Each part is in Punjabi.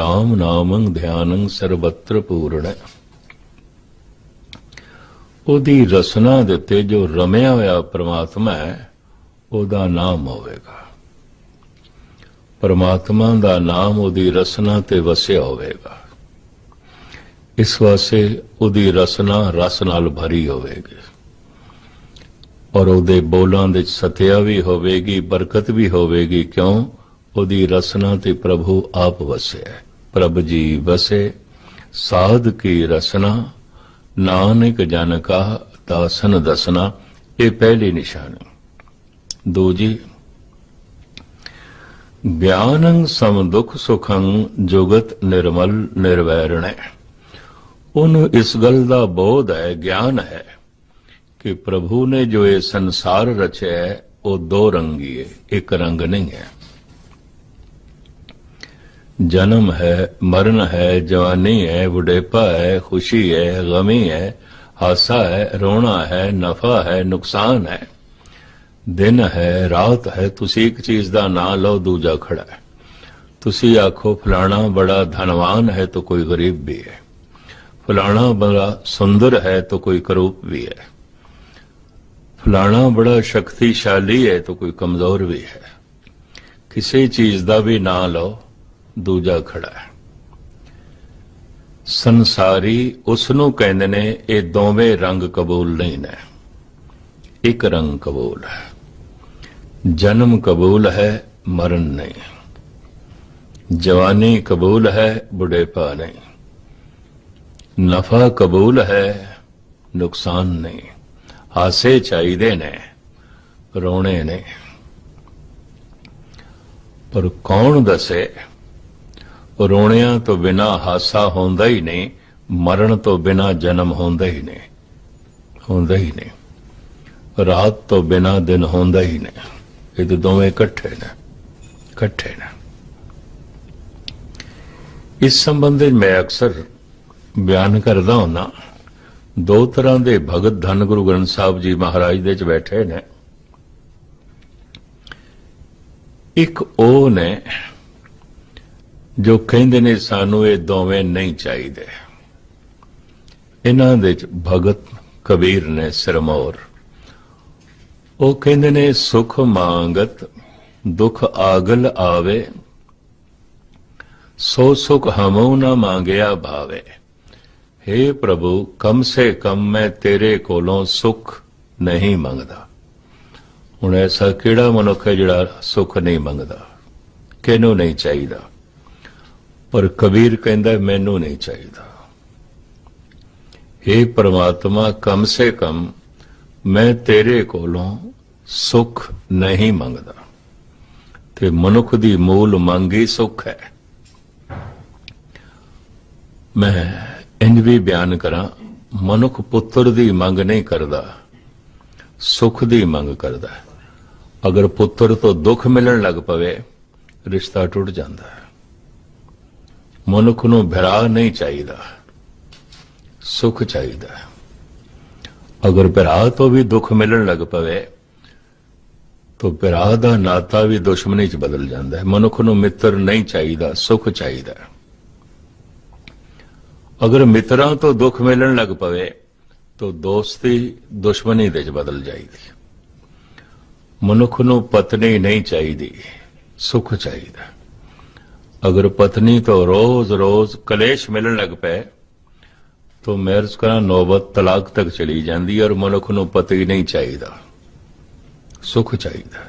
ਰਾਮ ਨਾਮੰ ਧਿਆਨੰ ਸਰਬੱਤਰ ਪੂਰਣ। ਉਹਦੀ ਰਸਨਾ ਦੇ ਉੱਤੇ ਜੋ ਰਮਿਆ ਹੋਇਆ ਪ੍ਰਮਾਤਮਾ ਹੈ, ਉਹਦਾ ਨਾਮ ਹੋਵੇਗਾ। ਪਰਮਾਤਮਾ ਦਾ ਨਾਮ ਉਹਦੀ ਰਸਨਾ ਤੇ ਵਸਿਆ ਹੋਵੇਗਾ। ਇਸ ਵਾਸਤੇ ਉਹਦੀ ਰਸਨਾ ਰਸ ਨਾਲ ਭਰੀ ਹੋਵੇਗੀ। ਔਰ ਉਹਦੇ ਬੋਲਾਂ ਦੇ ਸਤਿਆ ਵੀ ਹੋਵੇਗੀ, ਬਰਕਤ ਵੀ ਹੋਵੇਗੀ, ਕਿਉਂ? ਉਹਦੀ ਰਸਨਾ ਤੇ ਪ੍ਰਭੂ ਆਪ ਵਸਿਆ ਹੈ। ਪ੍ਰਭ ਜੀ ਵਸੇ, ਸਾਧ ਕੀ ਰਸਨਾ, ਨਾਨਕ ਜਨ ਕਾ ਦਾਸਨ ਦਸਨਾ, ਇਹ ਪਹਿਲੀ ਨਿਸ਼ਾਨੀ। ਦੂਜੀ ਗਿਆਨੰ ਸਮ ਦੁਖ ਸੁਖੰ ਜੁਗਤ ਨਿਰਮਲ ਨਿਰਵੈਰਣੈ। ਉਹਨੂੰ ਇਸ ਗੱਲ ਦਾ ਬੋਧ ਹੈ, ਗਿਆਨ ਹੈ, ਕਿ ਪ੍ਰਭੂ ਨੇ ਜੋ ਇਹ ਸੰਸਾਰ ਰਚਿਆ ਹੈ ਉਹ ਦੋ ਰੰਗੀ ਹੈ ਇੱਕ ਰੰਗ ਨਹੀਂ ਹੈ। ਜਨਮ ਹੈ, ਮਰਨ ਹੈ, ਜਵਾਨੀ ਹੈ, ਬੁਢੇਪਾ ਹੈ, ਖੁਸ਼ੀ ਹੈ, ਗਮੀ ਹੈ, ਹਾਸਾ ਹੈ, ਰੋਣਾ ਹੈ, ਨਫਾ ਹੈ, ਨੁਕਸਾਨ ਹੈ। ਦਿਨ ਹੈ, ਰਾਤ ਹੈ, ਤੁਸੀਂ ਇੱਕ ਚੀਜ਼ ਦਾ ਨਾਂ ਲਓ, ਦੂਜਾ ਖੜਾ ਹੈ। ਤੁਸੀਂ ਆਖੋ, ਫਲਾਣਾ ਬੜਾ ਧਨਵਾਨ ਹੈ ਤਾਂ ਕੋਈ ਗਰੀਬ ਵੀ ਹੈ। ਫਲਾਣਾ ਬੜਾ ਸੁੰਦਰ ਹੈ ਤਾਂ ਕੋਈ ਕਰੂਪ ਵੀ ਹੈ। ਫਲਾਣਾ ਬੜਾ ਸ਼ਕਤੀਸ਼ਾਲੀ ਹੈ ਤਾਂ ਕੋਈ ਕਮਜ਼ੋਰ ਵੀ ਹੈ। ਕਿਸੇ ਚੀਜ਼ ਦਾ ਵੀ ਨਾਂ ਲਓ ਦੂਜਾ ਖੜਾ ਹੈ। ਸੰਸਾਰੀ ਉਸ ਨੂੰ ਕਹਿੰਦੇ ਨੇ, ਇਹ ਦੋਵੇਂ ਰੰਗ ਕਬੂਲ ਨਹੀਂ ਨੇ। ਇੱਕ ਰੰਗ ਕਬੂਲ ਹੈ। ਜਨਮ ਕਬੂਲ ਹੈ, ਮਰਨ ਨਹੀਂ। ਜਵਾਨੀ ਕਬੂਲ ਹੈ, ਬੁਢੇਪਾ ਨਹੀਂ। ਨਫਾ ਕਬੂਲ ਹੈ, ਨੁਕਸਾਨ ਨਹੀਂ। ਹਾਸੇ ਚਾਹੀਦੇ ਨੇ, ਰੋਣੇ ਨੇ। ਪਰ ਕੌਣ ਦੱਸੇ ਰੋਣਿਆਂ ਤੋਂ ਬਿਨਾ ਹਾਸਾ ਹੁੰਦਾ ਹੀ ਨਹੀਂ, ਮਰਨ ਤੋਂ ਬਿਨਾ ਜਨਮ ਹੁੰਦਾ ਹੀ ਨਹੀਂ, ਹੁੰਦਾ ਹੀ ਨਹੀਂ। ਰਾਤ ਤੋਂ ਬਿਨਾ ਦਿਨ ਹੁੰਦਾ ਹੀ ਨਹੀਂ। ਇਹ ਦੋਵੇਂ ਇਕੱਠੇ ਨੇ ਇਕੱਠੇ ਨੇ। ਇਸ ਸੰਬੰਧ ਵਿੱਚ ਮੈਂ ਅਕਸਰ ਬਿਆਨ ਕਰਦਾ ਹੁੰਦਾ, ਦੋ ਤਰ੍ਹਾਂ ਦੇ ਭਗਤ ਧੰਨ ਗੁਰੂ ਗ੍ਰੰਥ ਸਾਹਿਬ ਜੀ ਮਹਾਰਾਜ ਦੇ ਚ ਬੈਠੇ ਨੇ। ਇੱਕ ਉਹ ਨੇ ਜੋ ਕਹਿੰਦੇ ਨੇ, ਸਾਨੂੰ ਇਹ ਦੋਵੇਂ ਨਹੀਂ ਚਾਹੀਦੇ। ਇਹਨਾਂ ਦੇ ਚ ਭਗਤ ਕਬੀਰ ਨੇ ਸਿਰਮੌਰ। ਉਹ ਕਹਿੰਦੇ ਨੇ, ਸੁਖ ਮੰਗਤ, ਦੁਖ ਆਗਲ ਆਵੇ, ਸੋ ਸੁਖ ਹਮਉ ਨਾ ਮੰਗਿਆ ਭਾਵੇ। हे ਪ੍ਰਭੂ, ਕਮ ਸੇ ਕਮ ਮੈਂ ਤੇਰੇ ਕੋਲੋਂ ਸੁਖ ਨਹੀਂ ਮੰਗਦਾ। ਹੁਣ ਐਸਾ ਕਿਹੜਾ ਮਨੁੱਖ ਹੈ ਜਿਹੜਾ ਸੁਖ ਨਹੀਂ ਮੰਗਦਾ? ਕਿਹਨੂੰ ਨਹੀਂ ਚਾਹੀਦਾ? ਪਰ ਕਬੀਰ ਕਹਿੰਦਾ, ਮੈਨੂੰ ਨਹੀਂ ਚਾਹੀਦਾ। हे ਪ੍ਰਮਾਤਮਾ, ਕਮ ਸੇ ਕਮ ਮੈਂ ਤੇਰੇ ਕੋਲੋਂ ਸੁਖ ਨਹੀਂ ਮੰਗਦਾ। ਤੇ ਮਨੁੱਖ ਦੀ ਮੂਲ ਮੰਗ ਹੀ ਸੁਖ ਹੈ। ਮੈਂ ਇੰਜ ਵੀ ਬਿਆਨ ਕਰਾਂ, ਮਨੁੱਖ ਪੁੱਤਰ ਦੀ ਮੰਗ ਨਹੀਂ ਕਰਦਾ, ਸੁਖ ਦੀ ਮੰਗ ਕਰਦਾ। ਅਗਰ ਪੁੱਤਰ ਤੋਂ ਦੁੱਖ ਮਿਲਣ ਲੱਗ ਪਵੇ, ਰਿਸ਼ਤਾ ਟੁੱਟ ਜਾਂਦਾ ਹੈ। ਮਨੁੱਖ ਨੂੰ ਭਰਾ ਨਹੀਂ ਚਾਹੀਦਾ, ਸੁਖ ਚਾਹੀਦਾ ਅਗਰ ਭਰਾ ਤੋਂ ਵੀ ਦੁੱਖ ਮਿਲਣ ਲੱਗ ਪਵੇ, ਤਾਂ ਭਰਾ ਦਾ ਨਾਤਾ ਵੀ ਦੁਸ਼ਮਣੀ 'ਚ ਬਦਲ ਜਾਂਦਾ ਹੈ। ਮਨੁੱਖ ਨੂੰ ਮਿੱਤਰ ਨਹੀਂ ਚਾਹੀਦਾ, ਸੁਖ ਚਾਹੀਦਾ ਅਗਰ ਮਿੱਤਰਾਂ ਤੋਂ ਦੁੱਖ ਮਿਲਣ ਲੱਗ ਪਵੇ, ਤਾਂ ਦੋਸਤੀ ਦੁਸ਼ਮਣੀ ਦੇ 'ਚ ਬਦਲ ਜਾਏਗੀ ਮਨੁੱਖ ਨੂੰ ਪਤਨੀ ਨਹੀਂ ਚਾਹੀਦੀ, ਸੁਖ ਚਾਹੀਦਾ ਅਗਰ ਪਤਨੀ ਤੋਂ ਰੋਜ਼-ਰੋਜ਼ ਕਲੇਸ਼ ਮਿਲਣ ਲੱਗ ਪਏ, ਤਾਂ ਮੈਰਜ ਕਰਾਂ ਨੌਬਤ ਤਲਾਕ ਤੱਕ ਚਲੀ ਜਾਂਦੀ ਔਰ ਮਨੁੱਖ ਨੂੰ ਪਤੀ ਨਹੀਂ ਚਾਹੀਦਾ, ਸੁਖ ਚਾਹੀਦਾ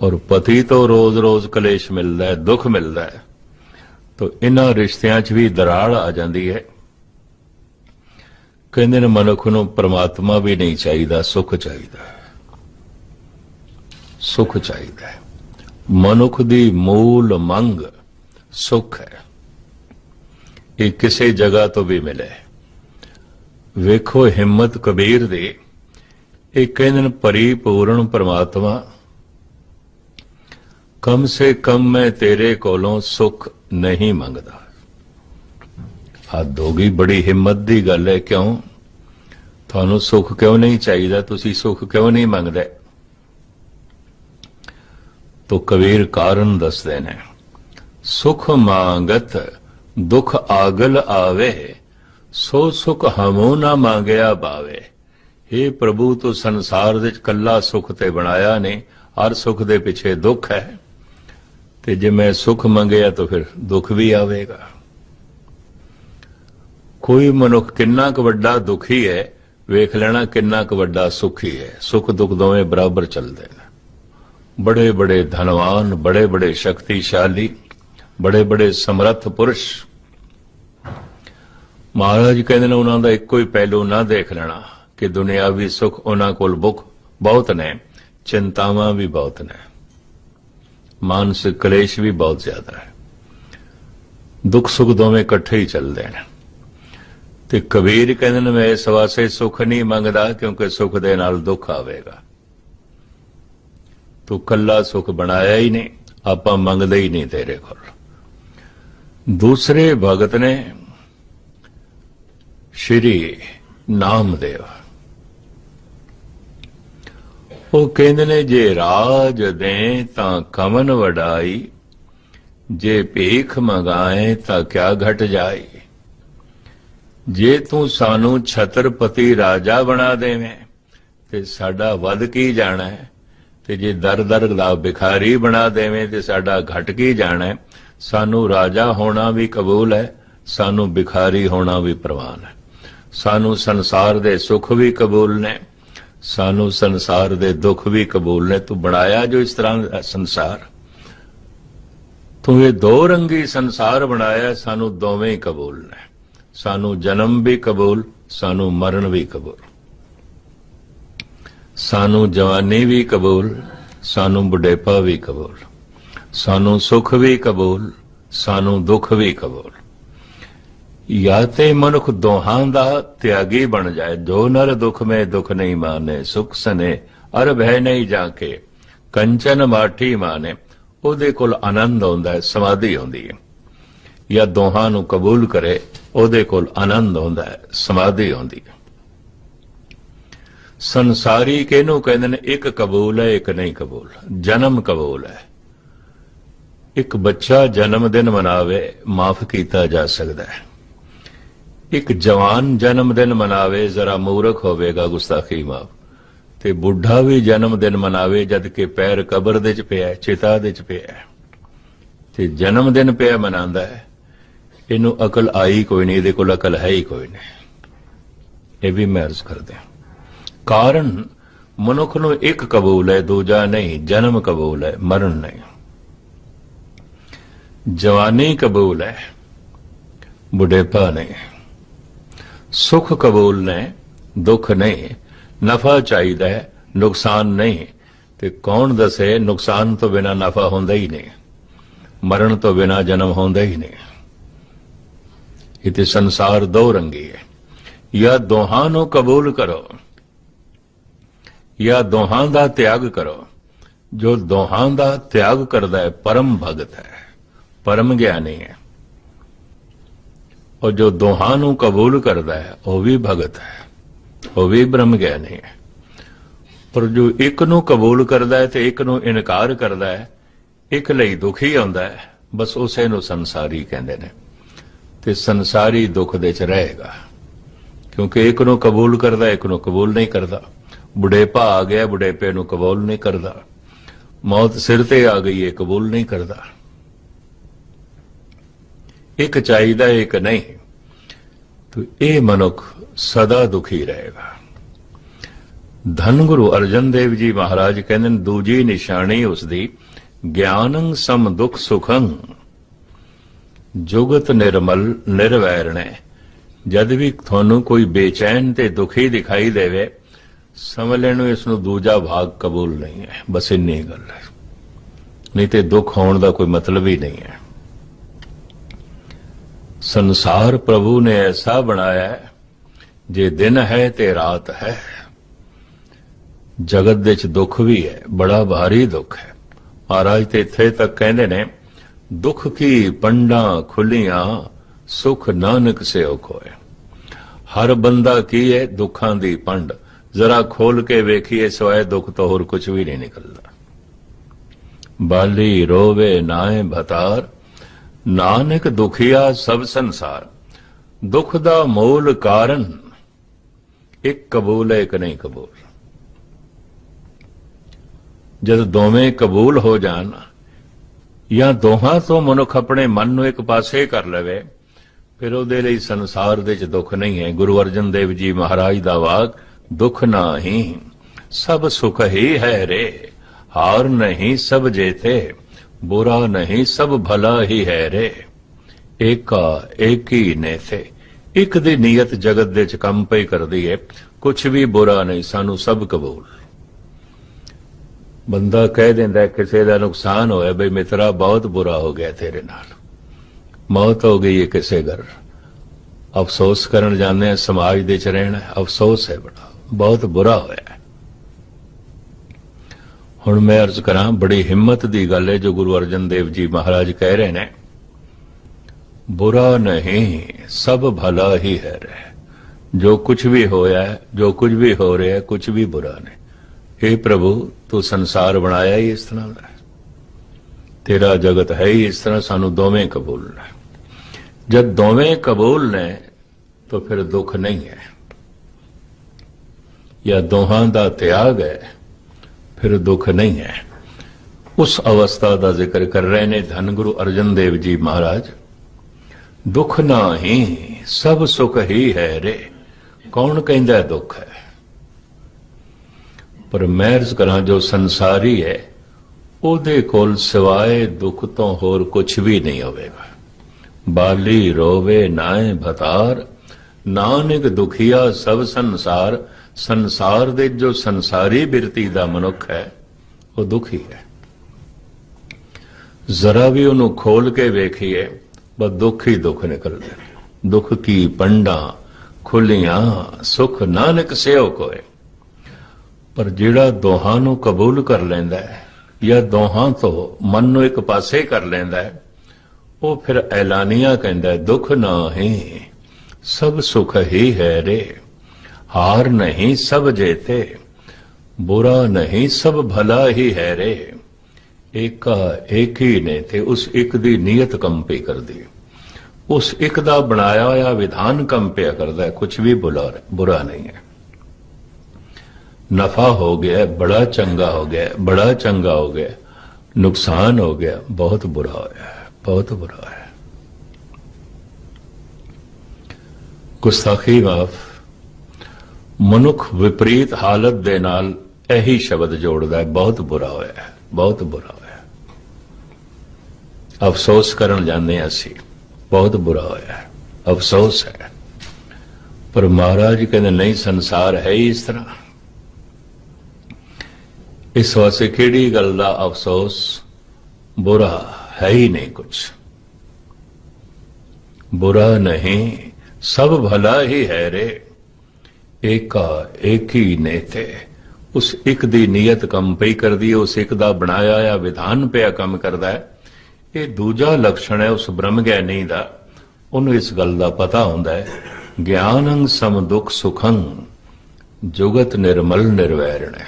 ਔਰ ਪਤੀ ਤੋਂ ਰੋਜ਼-ਰੋਜ਼ ਕਲੇਸ਼ ਮਿਲਦਾ ਹੈ, ਦੁੱਖ ਮਿਲਦਾ ਹੈ, ਤਾਂ ਇਹਨਾਂ ਰਿਸ਼ਤਿਆਂ 'ਚ ਵੀ ਦਰਾੜ ਆ ਜਾਂਦੀ ਹੈ। ਕਹਿੰਦੇ ਨੇ ਮਨੁੱਖ ਨੂੰ ਪ੍ਰਮਾਤਮਾ ਵੀ ਨਹੀਂ ਚਾਹੀਦਾ, ਸੁਖ ਚਾਹੀਦਾ ਹੈ। ਸੁਖ ਚਾਹੀਦਾ ਹੈ। ਮਨੁੱਖ ਦੀ ਮੂਲ ਮੰਗ ਸੁਖ ਹੈ। ਇਹ ਕਿਸੇ ਜਗ੍ਹਾ ਤੋਂ ਵੀ ਮਿਲੇ। ਵੇਖੋ ਹਿੰਮਤ ਕਬੀਰ ਦੇ, ਇਹ ਕਹਿੰਦੇ ਨੇ ਪਰਿਪੂਰਨ ਪ੍ਰਮਾਤਮਾ, ਕਮ ਸੇ ਕਮ ਮੈਂ ਤੇਰੇ ਕੋਲੋਂ ਸੁਖ ਨਹੀਂ ਮੰਗਦਾ। ਹੱਦ ਹੋ ਗਈ ਬੜੀ ਹਿੰਮਤ ਦੀ ਗੱਲ ਹੈ ਕਿਉਂ? ਤੁਹਾਨੂੰ ਸੁਖ ਕਿਉਂ ਨਹੀਂ ਚਾਹੀਦਾ? ਤੁਸੀਂ ਸੁਖ ਕਿਉਂ ਨਹੀਂ ਮੰਗਦੇ? ਤੋ ਕਬੀਰ ਕਾਰਨ ਦੱਸਦੇ ਨੇ, ਸੁਖ ਮੰਗਤ, ਦੁਖ ਆਗਲ ਆਵੇ, ਸੋ ਸੁਖ ਹਮੋ ਨਾ ਮੰਗਿਆ ਪਾਵੇ हे ਪ੍ਰਭੂ, ਤੂੰ ਸੰਸਾਰ ਵਿੱਚ ਕੱਲਾ ਸੁਖ ਤੇ ਬਣਾਇਆ ਨੇ ਹਰ ਸੁਖ ਦੇ ਪਿੱਛੇ ਦੁੱਖ ਹੈ। ਤੇ ਜੇ ਮੈਂ ਸੁਖ ਮੰਗਿਆ ਤਾਂ ਫਿਰ ਦੁੱਖ ਵੀ ਆਵੇਗਾ। ਕੋਈ ਮਨੁੱਖ ਕਿੰਨਾ ਕੁ ਵੱਡਾ ਦੁਖੀ ਹੈ, ਵੇਖ ਲੈਣਾ ਕਿੰਨਾ ਕੁ ਵੱਡਾ ਸੁਖੀ ਹੈ। ਸੁਖ ਦੁੱਖ ਦੋਵੇਂ ਬਰਾਬਰ ਚੱਲਦੇ ਨੇ। ਬੜੇ ਬੜੇ ਧਨਵਾਨ ਬੜੇ ਬੜੇ ਸ਼ਕਤੀਸ਼ਾਲੀ ਬੜੇ ਬੜੇ ਸਮਰੱਥ ਪੁਰਸ਼ ਮਹਾਰਾਜ ਕਹਿੰਦੇ ਨੇ ਉਹਨਾਂ ਦਾ ਇੱਕੋ ਹੀ ਪਹਿਲੂ ਨਾ ਦੇਖ ਲੈਣਾ ਕਿ ਦੁਨਿਆਵੀ ਸੁਖ ਉਹਨਾਂ ਕੋਲ ਬੁਖ ਬਹੁਤ ਨੇ ਚਿੰਤਾਵਾਂ ਵੀ ਬਹੁਤ ਨੇ ਮਾਨਸਿਕ ਕਲੇਸ਼ ਵੀ ਬਹੁਤ ਜ਼ਿਆਦਾ ਹੈ ਦੁੱਖ ਸੁਖ ਦੋਵੇਂ ਇਕੱਠੇ ਹੀ ਚੱਲਦੇ ਨੇ ਤੇ ਕਬੀਰ ਕਹਿੰਦੇ ਨੇ ਮੈਂ ਇਸ ਵਾਸਤੇ ਸੁਖ ਨਹੀਂ ਮੰਗਦਾ ਕਿਉਂਕਿ ਸੁਖ ਦੇ ਨਾਲ ਦੁੱਖ ਆਵੇਗਾ ਤੂੰ ਕੱਲਾ ਸੁਖ ਬਣਾਇਆ ਹੀ ਨਹੀਂ, ਆਪਾਂ ਮੰਗਦੇ ਹੀ ਨਹੀਂ ਤੇਰੇ ਕੋਲ। ਦੂਸਰੇ ਭਗਤ ਨੇ ਸ਼੍ਰੀ ਨਾਮਦੇਵ। ਉਹ ਕਹਿੰਦੇ ਨੇ, ਜੇ ਰਾਜ ਦੇ ਤਾਂ ਕਮਨ ਵਡਾਈ, ਜੇ ਭੀਖ ਮੰਗਾਏ ਤਾਂ ਕਿਆ ਘਟ ਜਾਏ ਜੇ ਤੂੰ ਸਾਨੂੰ ਛਤਰਪਤੀ ਰਾਜਾ ਬਣਾ ਦੇਵੇਂ, ਤੇ ਸਾਡਾ ਵੱਧ ਕੀ ਜਾਣਾ? ਹੈ ਤੇ ਜੇ ਦਰ ਦਰ ਦਾ ਭਿਖਾਰੀ ਬਣਾ ਦੇਵੇਂ ਤੇ ਸਾਡਾ ਘਟ ਕੀ ਜਾਣਾ ਹੈ? ਸਾਨੂੰ ਰਾਜਾ ਹੋਣਾ ਵੀ ਕਬੂਲ ਹੈ, ਸਾਨੂੰ ਭਿਖਾਰੀ ਹੋਣਾ ਵੀ ਪ੍ਰਵਾਨ ਹੈ। ਸਾਨੂੰ ਸੰਸਾਰ ਦੇ ਸੁੱਖ ਵੀ ਕਬੂਲ ਨੇ, ਸਾਨੂੰ ਸੰਸਾਰ ਦੇ ਦੁੱਖ ਵੀ ਕਬੂਲ ਨੇ। ਤੂੰ ਬਣਾਇਆ ਜੋ ਇਸ ਤਰ੍ਹਾਂ ਦਾ ਸੰਸਾਰ। ਤੂੰ ਇਹ ਦੋ ਰੰਗੀ ਸੰਸਾਰ ਬਣਾਇਆ, ਸਾਨੂੰ ਦੋਵੇਂ ਕਬੂਲ ਨੇ। ਸਾਨੂੰ ਜਨਮ ਵੀ ਕਬੂਲ, ਸਾਨੂੰ ਮਰਨ ਵੀ ਕਬੂਲ। ਸਾਨੂੰ ਜਵਾਨੀ ਵੀ ਕਬੂਲ, ਸਾਨੂੰ ਬੁਢੇਪਾ ਵੀ ਕਬੂਲ। ਸਾਨੂੰ ਸੁਖ ਵੀ ਕਬੂਲ, ਸਾਨੂੰ ਦੁੱਖ ਵੀ ਕਬੂਲ। ਯਾ ਤੇ ਮਨੁੱਖ ਦੋਹਾਂ ਦਾ ਤਿਆਗੀ ਬਣ ਜਾਏ। ਜੋ ਨਰ ਦੁੱਖ ਮੇ ਦੁੱਖ ਨਹੀਂ ਮਾਨੇ, ਸੁਖ ਸਨੇ, ਅਰ ਭੈ ਨਹੀਂ ਜਾ ਕੇ ਕੰਚਨ ਮਾਠੀ ਮਾਨੇ। ਉਹਦੇ ਕੋਲ ਆਨੰਦ ਆਉਂਦਾ ਹੈ, ਸਮਾਧੀ ਆਉਂਦੀ ਹੈ। ਜਾਂ ਦੋਹਾਂ ਨੂੰ ਕਬੂਲ ਕਰੇ, ਉਹਦੇ ਕੋਲ ਆਨੰਦ ਆਉਂਦਾ ਹੈ, ਸਮਾਧੀ ਆਉਂਦੀ ਹੈ। ਸੰਸਾਰੀ ਕਿਹਨੂੰ ਕਹਿੰਦੇ ਨੇ? ਇੱਕ ਕਬੂਲ ਹੈ ਇੱਕ ਨਹੀਂ ਕਬੂਲ। ਜਨਮ ਕਬੂਲ ਹੈ। ਇੱਕ ਬੱਚਾ ਜਨਮ ਦਿਨ ਮਨਾਵੇ ਮਾਫ ਕੀਤਾ ਜਾ ਸਕਦਾ ਹੈ। ਇੱਕ ਜਵਾਨ ਜਨਮ ਦਿਨ ਮਨਾਵੇ ਜ਼ਰਾ ਮੂਰਖ ਹੋਵੇਗਾ ਗੁਸਤਾਖੀ ਮਾਫ। ਤੇ ਬੁੱਢਾ ਵੀ ਜਨਮ ਦਿਨ ਮਨਾਵੇ ਜਦ ਕਿ ਪੈਰ ਕਬਰ ਦੇ ਚ ਪਿਆ ਹੈ, ਚਿਤਾ ਦੇ ਚ ਪਿਆ ਹੈ। ਤੇ ਜਨਮ ਦਿਨ ਪਿਆ ਮਨਾਉਂਦਾ ਹੈ। ਇਹਨੂੰ ਅਕਲ ਆਈ ਕੋਈ ਨਹੀਂ ਇਹਦੇ ਕੋਲ ਅਕਲ ਹੈ ਹੀ ਕੋਈ ਨਹੀਂ। ਇਹ ਵੀ ਮੈਂ ਅਰਜ਼ ਕਰਦੇ ਹਾਂ। ਕਾਰਨ ਮਨੁੱਖ ਨੂੰ ਇੱਕ ਕਬੂਲ ਹੈ, ਦੂਜਾ ਨਹੀਂ, ਜਨਮ ਕਬੂਲ ਹੈ, ਮਰਨ ਨਹੀਂ। ਜਵਾਨੀ ਕਬੂਲ ਹੈ, ਬੁਢੇਪਾ ਨਹੀਂ। ਸੁਖ ਕਬੂਲ ਨੇ, ਦੁੱਖ ਨਹੀਂ। ਨਫਾ ਚਾਹੀਦਾ ਹੈ, ਨੁਕਸਾਨ ਨਹੀਂ। ਤੇ ਕੌਣ ਦੱਸੇ, ਨੁਕਸਾਨ ਤੋਂ ਬਿਨਾ ਨਫਾ ਹੁੰਦਾ ਹੀ ਨਹੀਂ। ਮਰਨ ਤੋਂ ਬਿਨਾ ਜਨਮ ਹੁੰਦਾ ਹੀ ਨਹੀਂ। ਇਹ ਸੰਸਾਰ ਦੋ ਰੰਗੀ ਹੈ। ਜਾਂ ਦੋਹਾਂ ਨੂੰ ਕਬੂਲ ਕਰੋ। ਜਾਂ ਦੋਹਾਂ ਦਾ ਤਿਆਗ ਕਰੋ। ਜੋ ਦੋਹਾਂ ਦਾ ਤਿਆਗ ਕਰਦਾ ਹੈ, ਪਰਮ ਭਗਤ ਹੈ, ਪਰਮ ਗਿਆਨੀ ਹੈ। ਔਰ ਜੋ ਦੋਹਾਂ ਨੂੰ ਕਬੂਲ ਕਰਦਾ ਹੈ, ਉਹ ਵੀ ਭਗਤ ਹੈ, ਉਹ ਵੀ ਬ੍ਰਹਮ ਗਿਆਨੀ ਹੈ। ਪਰ ਜੋ ਇੱਕ ਨੂੰ ਕਬੂਲ ਕਰਦਾ ਹੈ ਤੇ ਇੱਕ ਨੂੰ ਇਨਕਾਰ ਕਰਦਾ ਹੈ, ਇੱਕ ਲਈ ਦੁਖੀ ਆਉਂਦਾ ਹੈ, ਬਸ ਉਸੇ ਨੂੰ ਸੰਸਾਰੀ ਕਹਿੰਦੇ ਨੇ। ਤੇ ਸੰਸਾਰੀ ਦੁੱਖ ਦੇ ਚ ਰਹੇਗਾ। ਕਿਉਂਕਿ ਇੱਕ ਨੂੰ ਕਬੂਲ ਕਰਦਾ, ਇੱਕ ਨੂੰ ਕਬੂਲ ਨਹੀਂ ਕਰਦਾ। ਬੁਢੇਪਾ ਆ ਗਿਆ, ਬੁਢੇਪੇ ਨੂੰ ਕਬੂਲ ਨਹੀਂ ਕਰਦਾ। ਮੌਤ ਸਿਰ ਤੇ ਆ ਗਈ ਹੈ ਕਬੂਲ ਨਹੀਂ ਕਰਦਾ। ਇੱਕ ਚਾਹੀਦਾ, ਇੱਕ ਨਹੀਂ। ਤੋ ਇਹ ਮਨੁੱਖ ਸਦਾ ਦੁਖੀ ਰਹੇਗਾ। ਧੰਨ ਗੁਰੂ ਅਰਜਨ ਦੇਵ ਜੀ ਮਹਾਰਾਜ ਕਹਿੰਦੇ ਨੇ, ਦੂਜੀ ਨਿਸ਼ਾਨੀ ਉਸ ਦੀ, ਗਿਆਨੰ ਸਮ ਦੁਖ ਸੁਖੰ। ਜੁਗਤ ਨਿਰਮਲ ਨਿਰਵੈਰ ਨੇ ਜਦ ਵੀ ਤੁਹਾਨੂੰ ਕੋਈ ਬੇਚੈਨ ਤੇ ਦੁਖੀ ਦਿਖਾਈ ਦੇਵੇ ਸਮਝ ਲੈਣੋ ਇਸ ਨੂੰ ਦੂਜਾ ਭਾਗ ਕਬੂਲ ਨਹੀਂ ਹੈ, ਬਸ ਇੰਨੀ ਗੱਲ ਹੈ। ਨਹੀਂ ਤੇ ਦੁੱਖ ਹੋਣ ਦਾ ਕੋਈ ਮਤਲਬ ਹੀ ਨਹੀਂ ਹੈ। ਸੰਸਾਰ ਪ੍ਰਭੂ ਨੇ ਐਸਾ ਬਣਾਇਆ ਹੈ, ਜੇ ਦਿਨ ਹੈ ਤੇ ਰਾਤ ਹੈ। ਜਗਤ ਦੇ ਚ ਦੁੱਖ ਵੀ ਹੈ, ਬੜਾ ਭਾਰੀ ਦੁੱਖ ਹੈ। ਮਹਾਰਾਜ ਤੇ ਇੱਥੇ ਤੱਕ ਕਹਿੰਦੇ ਨੇ, ਦੁੱਖ ਕੀ ਪੰਡਾਂ ਖੁੱਲੀਆਂ, ਸੁਖ ਨਾਨਕ ਸਿਓ ਹੋਏ ਹਰ ਬੰਦਾ ਕੀ ਹੈ, ਦੁੱਖਾਂ ਦੀ ਪੰਡ। ਜ਼ਰਾ ਖੋਲ ਕੇ ਵੇਖੀਏ ਸਵਾਏ ਦੁੱਖ ਤੋਂ ਹੋਰ ਕੁਝ ਵੀ ਨਹੀਂ ਨਿਕਲਦਾ। ਬਾਲੀ ਰੋਵੇ ਨਾਏ ਭਤਾਰ, ਨਾਨਕ ਦੁਖੀਆ ਸਭ ਸੰਸਾਰ। ਦੁੱਖ ਦਾ ਮੂਲ ਕਾਰਨ ਇੱਕ ਕਬੂਲ ਹੈ, ਇੱਕ ਨਹੀਂ ਕਬੂਲ। ਜਦ ਦੋਵੇਂ ਕਬੂਲ ਹੋ ਜਾਣ ਜਾਂ ਦੋਹਾਂ ਤੋਂ ਮਨੁੱਖ ਆਪਣੇ ਮਨ ਨੂੰ ਇੱਕ ਪਾਸੇ ਕਰ ਲਵੇ, ਫਿਰ ਉਹਦੇ ਲਈ ਸੰਸਾਰ ਦੇ ਵਿੱਚ ਦੁੱਖ ਨਹੀਂ ਹੈ। ਗੁਰੂ ਅਰਜਨ ਦੇਵ ਜੀ ਮਹਾਰਾਜ ਦਾ ਵਾਕ ਦੁੱਖ ਨਹੀਂ, ਸਭ ਸੁਖ ਹੀ ਹੈ ਰੇ। ਹਾਰ ਨਹੀਂ ਸਭ ਜੇਤੇ ਬੁਰਾ ਨਹੀਂ ਸਭ ਭਲਾ ਹੀ ਹੈ ਰੇ। ਏਕਾ ਏਕੀ ਨੇ ਸੇ ਇੱਕ ਦੀ ਨੀਅਤ ਜਗਤ ਦੇ ਚ ਕੰਮ ਪਈ ਕਰਦੀ ਹੈ ਕੁਝ ਵੀ ਬੁਰਾ ਨਹੀਂ, ਸਾਨੂੰ ਸਭ ਕਬੂਲ। ਬੰਦਾ ਕਹਿ ਦਿੰਦਾ ਕਿਸੇ ਦਾ ਨੁਕਸਾਨ ਹੋਇਆ, ਬਈ ਮਿੱਤਰਾ, ਬਹੁਤ ਬੁਰਾ ਹੋ ਗਿਆ ਤੇਰੇ ਨਾਲ। ਮੌਤ ਹੋ ਗਈ ਹੈ ਕਿਸੇ ਘਰ। ਅਫਸੋਸ ਕਰਨ ਜਾਂਦੇ ਆ ਸਮਾਜ ਦੇ ਚ ਰਹਿਣਾ ਅਫਸੋਸ ਹੈ ਬੜਾ। ਬਹੁਤ ਬੁਰਾ ਹੋਇਆ ਹੁਣ ਮੈਂ ਅਰਜ਼ ਕਰਾਂ, ਬੜੀ ਹਿੰਮਤ ਦੀ ਗੱਲ ਹੈ ਜੋ ਗੁਰੂ ਅਰਜਨ ਦੇਵ ਜੀ ਮਹਾਰਾਜ ਕਹਿ ਰਹੇ ਨੇ। ਬੁਰਾ ਨਹੀਂ, ਸਭ ਭਲਾ ਹੀ ਹੈ ਰੇ ਜੋ ਕੁਝ ਵੀ ਹੋਇਆ, ਜੋ ਕੁਝ ਵੀ ਹੋ ਰਿਹਾ ਹੈ ਕੁਝ ਵੀ ਬੁਰਾ ਨਹੀਂ। हे ਪ੍ਰਭੂ, ਤੂੰ ਸੰਸਾਰ ਬਣਾਇਆ ਹੀ ਇਸ ਤਰ੍ਹਾਂ ਦਾ ਤੇਰਾ ਜਗਤ ਹੈ ਹੀ ਇਸ ਤਰ੍ਹਾਂ, ਸਾਨੂੰ ਦੋਵੇਂ ਕਬੂਲ ਨੇ। ਜਦ ਦੋਵੇਂ ਕਬੂਲ ਨੇ, ਤਾਂ ਫਿਰ ਦੁੱਖ ਨਹੀਂ ਹੈ। ਜਾਂ ਦੋਹਾਂ ਦਾ ਤਿਆਗ ਹੈ, ਫਿਰ ਦੁੱਖ ਨਹੀਂ ਹੈ। ਉਸ ਅਵਸਥਾ ਦਾ ਜ਼ਿਕਰ ਕਰ ਰਹੇ ਨੇ ਧੰਨ ਗੁਰੂ ਅਰਜਨ ਦੇਵ ਜੀ ਮਹਾਰਾਜ। ਦੁੱਖ ਨਾ ਹੀ ਸਭ ਸੁਖ ਹੀ ਹੈ ਰੇ। ਕੌਣ ਕਹਿੰਦਾ ਦੁੱਖ ਹੈ? ਪਰ ਮਹਿਰਜ ਕਰਾਂ ਜੋ ਸੰਸਾਰੀ ਹੈ, ਉਹਦੇ ਕੋਲ ਸਿਵਾਏ ਦੁੱਖ ਤੋਂ ਹੋਰ ਕੁਝ ਵੀ ਨਹੀਂ ਹੋਵੇਗਾ। ਬਾਲੀ ਰੋਵੇ ਨਾਏ ਭਤਾਰ, ਨਾਨਕ ਦੁਖੀਆ ਸਭ ਸੰਸਾਰ ਸੰਸਾਰ ਦੇ ਜੋ ਸੰਸਾਰੀ ਬਿਰਤੀ ਦਾ ਮਨੁੱਖ ਹੈ, ਉਹ ਦੁਖੀ ਹੈ। ਜ਼ਰਾ ਵੀ ਉਹਨੂੰ ਖੋਲ ਕੇ ਵੇਖੀਏ, ਬਸ ਦੁੱਖ ਹੀ ਦੁੱਖ ਨਿਕਲਦਾ ਦੁੱਖ ਕੀ ਪੰਡਾ, ਖੁੱਲੀਆਂ, ਸੁਖ ਨਾਨਕ ਸਿਓ ਕੋਏ। ਪਰ ਜਿਹੜਾ ਦੋਹਾਂ ਨੂੰ ਕਬੂਲ ਕਰ ਲੈਂਦਾ ਹੈ, ਜਾਂ ਦੋਹਾਂ ਤੋਂ ਮਨ ਨੂੰ ਇੱਕ ਪਾਸੇ ਕਰ ਲੈਂਦਾ ਹੈ, ਉਹ ਫਿਰ ਐਲਾਨੀਆਂ ਕਹਿੰਦਾ ਦੁੱਖ ਨਾ ਨਹੀਂ ਸਭ ਸੁਖ ਹੀ ਹੈ ਰੇ। ਹਾਰ ਨਹੀਂ ਸਭ ਜੇਤੇ ਬੁਰਾ ਨਹੀਂ ਸਭ ਭਲਾ ਹੀ ਹੈ ਰੇ। ਏਕਾ ਇੱਕ ਹੀ ਨੇ ਤੇ ਉਸ ਇੱਕ ਦੀ ਨੀਅਤ ਕੰਪੀ ਕਰਦੀ। ਉਸ ਇੱਕ ਦਾ ਬਣਾਇਆ ਹੋਇਆ ਵਿਧਾਨ ਕੰਪਿਆ ਕਰਦਾ ਹੈ ਕੁਝ ਵੀ ਬੁਰਾ ਨਹੀਂ ਹੈ। ਨਫਾ ਹੋ ਗਿਆ ਬੜਾ ਚੰਗਾ ਹੋ ਗਿਆ ਬੜਾ ਚੰਗਾ ਹੋ ਗਿਆ ਨੁਕਸਾਨ ਹੋ ਗਿਆ ਬਹੁਤ ਬੁਰਾ ਹੋਇਆ ਹੈ, ਬਹੁਤ ਬੁਰਾ ਹੈ ਗੁਸਤਾਖੀ ਮਾਫ। ਮਨੁੱਖ ਵਿਪਰੀਤ ਹਾਲਤ ਦੇ ਨਾਲ ਇਹੀ ਸ਼ਬਦ ਜੋੜਦਾ ਹੈ ਬਹੁਤ ਬੁਰਾ ਹੋਇਆ ਹੈ, ਬਹੁਤ ਬੁਰਾ ਹੋਇਆ ਅਫਸੋਸ ਕਰਨ ਜਾਂਦੇ ਹਾਂ ਅਸੀਂ ਬਹੁਤ ਬੁਰਾ ਹੋਇਆ ਹੈ, ਅਫਸੋਸ ਹੈ। ਪਰ ਮਹਾਰਾਜ ਕਹਿੰਦੇ ਨਹੀਂ ਸੰਸਾਰ ਹੈ ਹੀ ਇਸ ਤਰ੍ਹਾਂ। ਇਸ ਵਾਸਤੇ ਕਿਹੜੀ ਗੱਲ ਦਾ ਅਫਸੋਸ? ਬੁਰਾ ਹੈ ਹੀ ਨਹੀਂ ਕੁਝ ਬੁਰਾ ਨਹੀਂ ਸਭ ਭਲਾ ਹੀ ਹੈ ਰੇ। ਏਕਾ, ਏਕੀ ਹੀ ਨੇਤੇ। ਉਸ ਇੱਕ ਦੀ ਨੀਅਤ ਕੰਮ ਪਈ ਕਰਦੀ ਹੈ, ਉਸ ਇੱਕ ਦਾ ਬਣਾਇਆ ਆ ਵਿਧਾਨ ਪਿਆ ਕੰਮ ਕਰਦਾ ਹੈ। ਇਹ ਦੂਜਾ ਲਕਸ਼ਣ ਹੈ, ਉਸ ਬ੍ਰਹਮ ਗਿਆਨੀ ਦਾ। ਉਹਨੂੰ ਇਸ ਗੱਲ ਦਾ ਪਤਾ ਹੁੰਦਾ ਹੈ, ਗਿਆਨੰ ਸਮ ਦੁਖ ਸੁਖੰ, ਜੁਗਤ ਨਿਰਮਲ ਨਿਰਵੈਰਣ ਹੈ।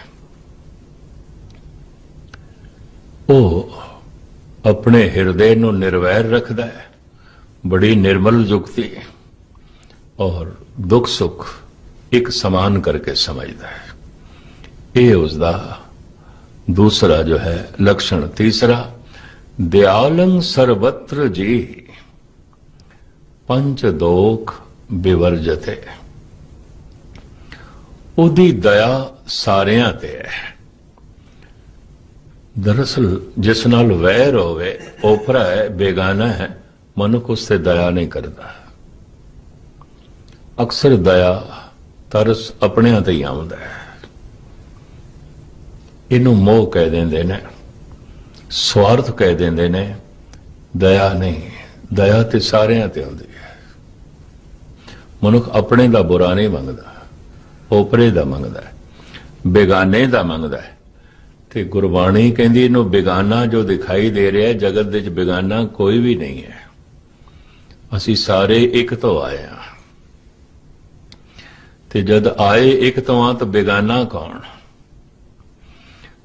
ਉਹ ਆਪਣੇ ਹਿਰਦੇ ਨੂੰ ਨਿਰਵੈਰ ਰੱਖਦਾ ਹੈ, ਬੜੀ ਨਿਰਮਲ ਜੁਗਤੀ ਔਰ ਦੁੱਖ ਸੁਖ ਇੱਕ ਸਮਾਨ ਕਰਕੇ ਸਮਝਦਾ ਹੈ। ਇਹ ਉਸ ਦਾ ਦੂਸਰਾ ਜੋ ਹੈ, ਲਕਸ਼ਣ ਤੀਸਰਾ, ਦਿਆਲੰ ਸਰਵਤਰ ਜੀ। ਪੰਚ ਦੋਖ ਬਿਵਰਜਤੇ। ਉਹਦੀ ਦਇਆ ਸਾਰਿਆਂ ਤੇ ਹੈ। ਦਰਅਸਲ ਜਿਸ ਨਾਲ ਵੈਰ ਹੋਵੇ, ਓਪਰਾ ਹੈ, ਬੇਗਾਨਾ ਹੈ, ਮਨੁੱਖ ਉਸ ਤੇ ਦਇਆ ਨਹੀਂ ਕਰਦਾ। ਅਕਸਰ ਦਇਆ ਤਰਸ ਆਪਣਿਆਂ ਤੇ ਹੀ ਆਉਂਦਾ ਹੈ। ਇਹਨੂੰ ਮੋਹ ਕਹਿ ਦਿੰਦੇ ਨੇ, ਸਵਾਰਥ ਕਹਿ ਦਿੰਦੇ ਨੇ, ਦਇਆ ਨਹੀਂ, ਦਇਆ ਤੇ ਸਾਰਿਆਂ ਤੇ ਆਉਂਦੀ ਹੈ। ਮਨੁੱਖ ਆਪਣੇ ਦਾ ਬੁਰਾ ਨਹੀਂ ਮੰਗਦਾ ਓਪਰੇ ਦਾ ਮੰਗਦਾ ਹੈ, ਬੇਗਾਨੇ ਦਾ ਮੰਗਦਾ ਹੈ। ਤੇ ਗੁਰਬਾਣੀ ਕਹਿੰਦੀ ਇਹਨੂੰ ਬੇਗਾਨਾ ਜੋ ਦਿਖਾਈ ਦੇ ਰਿਹਾ ਜਗਤ ਦੇ ਵਿੱਚ ਬੇਗਾਨਾ ਕੋਈ ਵੀ ਨਹੀਂ ਹੈ। ਅਸੀਂ ਸਾਰੇ ਇੱਕ ਤੋਂ ਆਏ ਹਾਂ। ਤੇ ਜਦ ਆਏ ਇੱਕ ਤੋਂ ਆ ਤਾਂ ਬੇਗਾਨਾ ਕੌਣ?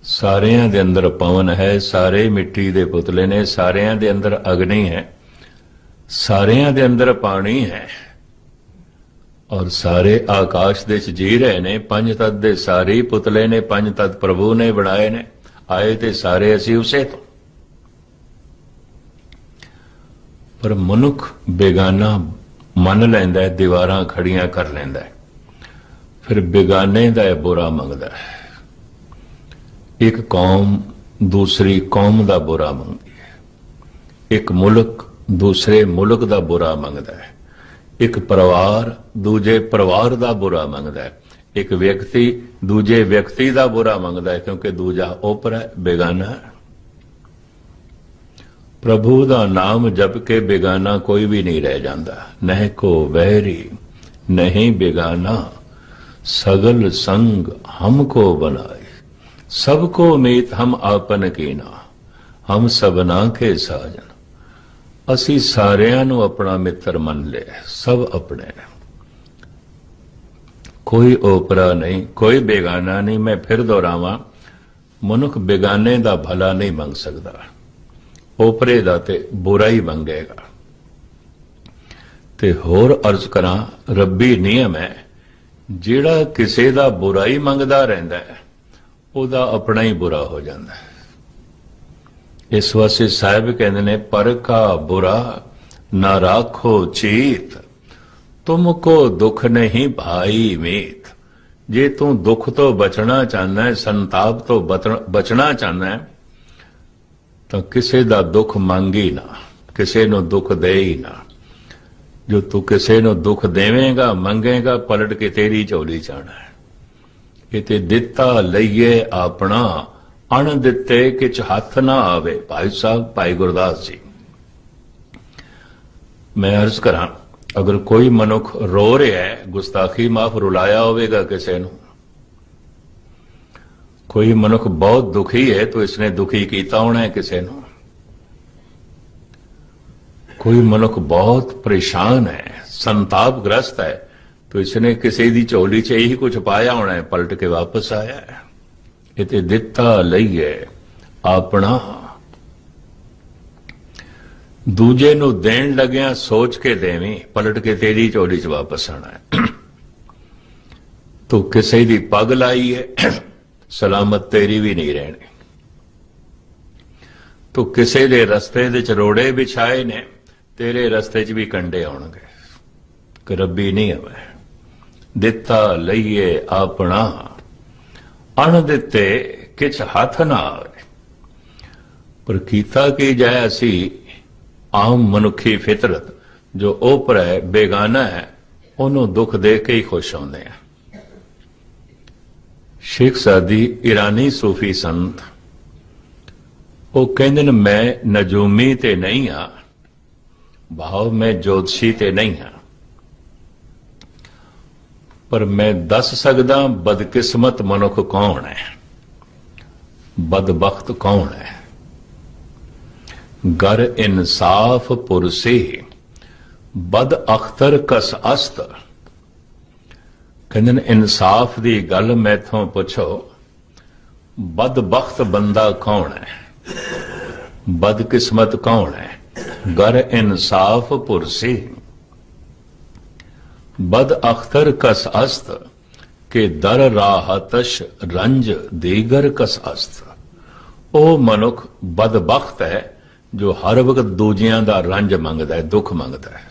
ਸਾਰਿਆਂ ਦੇ ਅੰਦਰ ਪਵਨ ਹੈ, ਸਾਰੇ ਮਿੱਟੀ ਦੇ ਪੁਤਲੇ ਨੇ, ਸਾਰਿਆਂ ਦੇ ਅੰਦਰ ਅਗਨੀ ਹੈ, ਸਾਰਿਆਂ ਦੇ ਅੰਦਰ ਪਾਣੀ ਹੈ ਔਰ ਸਾਰੇ ਆਕਾਸ਼ ਦੇ ਚ ਜੀ ਰਹੇ ਨੇ, ਪੰਜ ਤਤ ਦੇ ਸਾਰੇ ਪੁਤਲੇ ਨੇ, ਪੰਜ ਤਤ ਪ੍ਰਭੂ ਨੇ ਬਣਾਏ ਨੇ, ਆਏ ਤੇ ਸਾਰੇ ਅਸੀਂ ਉਸੇ ਤੋਂ। ਪਰ ਮਨੁੱਖ ਬੇਗਾਨਾ ਮੰਨ ਲੈਂਦਾ ਹੈ, ਦੀਵਾਰਾਂ ਖੜੀਆਂ ਕਰ ਲੈਂਦਾ ਹੈ। ਫਿਰ ਬੇਗਾਨੇ ਦਾ ਇਹ ਬੁਰਾ ਮੰਗਦਾ ਹੈ। ਇੱਕ ਕੌਮ ਦੂਸਰੀ ਕੌਮ ਦਾ ਬੁਰਾ ਮੰਗਦੀ ਹੈ। ਇੱਕ ਮੁਲਕ ਦੂਸਰੇ ਮੁਲਕ ਦਾ ਬੁਰਾ ਮੰਗਦਾ ਹੈ। ਇੱਕ ਪਰਿਵਾਰ ਦੂਜੇ ਪਰਿਵਾਰ ਦਾ ਬੁਰਾ ਮੰਗਦਾ ਹੈ। ਇੱਕ ਵਿਅਕਤੀ ਦੂਜੇ ਵਿਅਕਤੀ ਦਾ ਬੁਰਾ ਮੰਗਦਾ ਹੈ ਕਿਉਂਕਿ ਦੂਜਾ ਓਪਰਾ ਹੈ, ਬੇਗਾਨਾ ਪ੍ਰਭੂ ਦਾ ਨਾਮ ਜਪ ਕੇ ਬੇਗਾਨਾ ਕੋਈ ਵੀ ਨਹੀਂ ਰਹਿ ਜਾਂਦਾ। ਨਹਿ ਕੋ ਵੈਰੀ ਨਹੀਂ ਬੇਗਾਨਾ। ਸਗਲ ਸੰਗ ਹਮਕੋ ਬਨਾਏ ਸਭ ਕੋ ਮੀਤ ਹਮ ਆਪਨ ਕੀਨਾ। ਹਮ ਸਭਨਾ ਕੇ ਸਾਜਨ। ਅਸੀਂ ਸਾਰਿਆਂ ਨੂੰ ਆਪਣਾ ਮਿੱਤਰ ਮੰਨ ਲਿਆ। ਸਭ ਆਪਣੇ। ਕੋਈ ਓਪਰਾ ਨਹੀਂ, ਕੋਈ ਬੇਗਾਨਾ ਨਹੀਂ, ਮੈਂ ਫਿਰ ਦੁਹਰਾਵਾਂ, ਮਨੁੱਖ ਬੇਗਾਨੇ ਦਾ ਭਲਾ ਨਹੀਂ ਮੰਗ ਸਕਦਾ। ਓਪਰੇ ਦਾ ਤੇ ਬੁਰਾ ਹੀ ਮੰਗੇਗਾ। ਤੇ ਹੋਰ ਅਰਜ਼ ਕਰਾਂ, ਰੱਬੀ ਨਿਯਮ ਹੈ ਜਿਹੜਾ ਕਿਸੇ ਦਾ ਬੁਰਾ ਹੀ ਮੰਗਦਾ ਰਹਿੰਦਾ ਹੈ, ਉਹਦਾ ਆਪਣਾ ਹੀ ਬੁਰਾ ਹੋ ਜਾਂਦਾ ਹੈ। ਇਸ ਵਾਸਤੇ ਸਾਹਿਬ ਕਹਿੰਦੇ ਨੇ, ਪਰ ਕਾ ਬੁਰਾ ਨਾ ਰਾਖੋ ਚੀਤ, ਤੁਮ ਕੋ ਦੁੱਖ ਨਹੀਂ ਭਾਈ ਮੀਤ। ਜੇ ਤੂੰ ਦੁੱਖ ਤੋਂ ਬਚਣਾ ਚਾਹੁੰਦਾ ਹੈ, ਸੰਤਾਪ ਤੋਂ ਬਚਣਾ ਚਾਹੁੰਦਾ ਹੈ, ਤਾਂ ਕਿਸੇ ਦਾ ਦੁੱਖ ਮੰਗੀ ਨਾ, ਕਿਸੇ ਨੂੰ ਦੁੱਖ ਦੇ ਹੀ ਨਾ। ਜੋ ਤੂੰ ਕਿਸੇ ਨੂੰ ਦੁੱਖ ਦੇਵੇਂਗਾ, ਮੰਗੇਗਾ, ਪਲਟ ਕੇ ਤੇਰੀ ਝੋਲੀ ਜਾਣਾ ਹੈ। ਇਹ ਤੇ ਦਿੱਤਾ ਲਈਏ ਆਪਣਾ ਅਣ ਦਿੱਤੇ ਕਿਛ ਹੱਥ ਨਾ ਆਵੇ। ਭਾਈ ਸਾਹਿਬ, ਭਾਈ ਗੁਰਦਾਸ ਜੀ, ਮੈਂ ਅਰਜ਼ ਕਰਾਂ, ਅਗਰ ਕੋਈ ਮਨੁੱਖ ਰੋ ਰਿਹਾ ਹੈ, ਗੁਸਤਾਖੀ ਮਾਫ ਰੁਲਾਇਆ ਹੋਵੇਗਾ ਕਿਸੇ ਨੂੰ। ਕੋਈ ਮਨੁੱਖ ਬਹੁਤ ਦੁਖੀ ਹੈ, ਤਾਂ ਇਸਨੇ ਦੁਖੀ ਕੀਤਾ ਹੋਣਾ ਹੈ ਕਿਸੇ ਨੂੰ। ਕੋਈ ਮਨੁੱਖ ਬਹੁਤ ਪਰੇਸ਼ਾਨ ਹੈ, ਸੰਤਾਪਗ੍ਰਸਤ ਹੈ, ਤਾਂ ਇਸਨੇ ਕਿਸੇ ਦੀ ਝੋਲੀ 'ਚ ਇਹੀ ਕੁਝ ਪਾਇਆ ਹੋਣਾ ਹੈ, ਪਲਟ ਕੇ ਵਾਪਸ ਆਇਆ ਹੈ। ਇਹ ਤੇ ਦਿੱਤਾ ਲਈਏ ਆਪਣਾ। ਦੂਜੇ ਨੂੰ ਦੇਣ ਲੱਗਿਆ ਸੋਚ ਕੇ ਦੇਵੀਂ, ਪਲਟ ਕੇ ਤੇਰੀ ਝੋਲੀ 'ਚ ਵਾਪਸ ਆਣਾ ਹੈ। ਤੂੰ ਕਿਸੇ ਦੀ ਪੱਗ ਲਾਈ ਹੈ, ਸਲਾਮਤ ਤੇਰੀ ਵੀ ਨਹੀਂ ਰਹਿਣੀ। ਤੂੰ ਕਿਸੇ ਦੇ ਰਸਤੇ ਦੇ ਚ ਰੋੜੇ ਵਿਛਾਏ ਨੇ ਤੇਰੇ ਰਸਤੇ 'ਚ ਵੀ ਕੰਡੇ ਆਉਣਗੇ। ਕਿ ਰੱਬੀ ਨਹੀਂ ਆਵੇ। ਦਿੱਤਾ ਲਈਏ ਆਪਣਾ। ਅਣ ਦਿੱਤੇ ਕਿਛ ਹੱਥ ਨਾ ਆਵੇ। ਪਰ ਕੀਤਾ ਕੀ ਜਾਇ ਅਸੀਂ? ਆਮ ਮਨੁੱਖੀ ਫਿਤਰਤ ਜੋ ਓਪਰ ਹੈ ਬੇਗਾਨਾ ਹੈ, ਉਹਨੂੰ ਦੁੱਖ ਦੇ ਕੇ ਹੀ ਖੁਸ਼ ਹੁੰਦੇ ਆ। ਸ਼ੇਖ ਸਾਦੀ ਇਰਾਨੀ ਸੂਫੀ ਸੰਤ, ਉਹ ਕਹਿੰਦੇ ਨੇ, ਮੈਂ ਨਜੂਮੀ ਤੇ ਨਹੀਂ ਆ ਭਾਵ ਮੈਂ ਜੋਤਸ਼ੀ ਤੇ ਨਹੀਂ ਹਾਂ ਪਰ ਮੈਂ ਦੱਸ ਸਕਦਾ ਬਦਕਿਸਮਤ ਮਨੁੱਖ ਕੌਣ ਹੈ ਬਦਬਖਤ ਕੌਣ ਹੈ ਗਰ ਇਨਸਾਫ ਪੁਰਸੇ ਬਦ ਅਖਤਰ ਕਸ ਅਸਤ ਕਹਿੰਦੇ ਨੇ ਇਨਸਾਫ ਦੀ ਗੱਲ ਮੈਥੋਂ ਪੁੱਛੋ ਬਦਬਖਤ ਬੰਦਾ ਕੌਣ ਹੈ ਬਦਕਿਸਮਤ ਕੌਣ ਹੈ ਗਰ ਇਨਸਾਫ ਪੁਰਸੇ ਬਦ ਅਖਤਰ ਕਸ ਅਸਤ ਕੇ ਦਰ ਰਾਹਤਸ਼ ਰੰਜ ਦੇਗਰ ਕਸ ਅਸਤ ਉਹ ਮਨੁੱਖ ਬਦਬਖਤ ਹੈ ਜੋ ਹਰ ਵਕਤ ਦੂਜਿਆਂ ਦਾ ਰੰਜ ਮੰਗਦਾ ਹੈ ਦੁੱਖ ਮੰਗਦਾ ਹੈ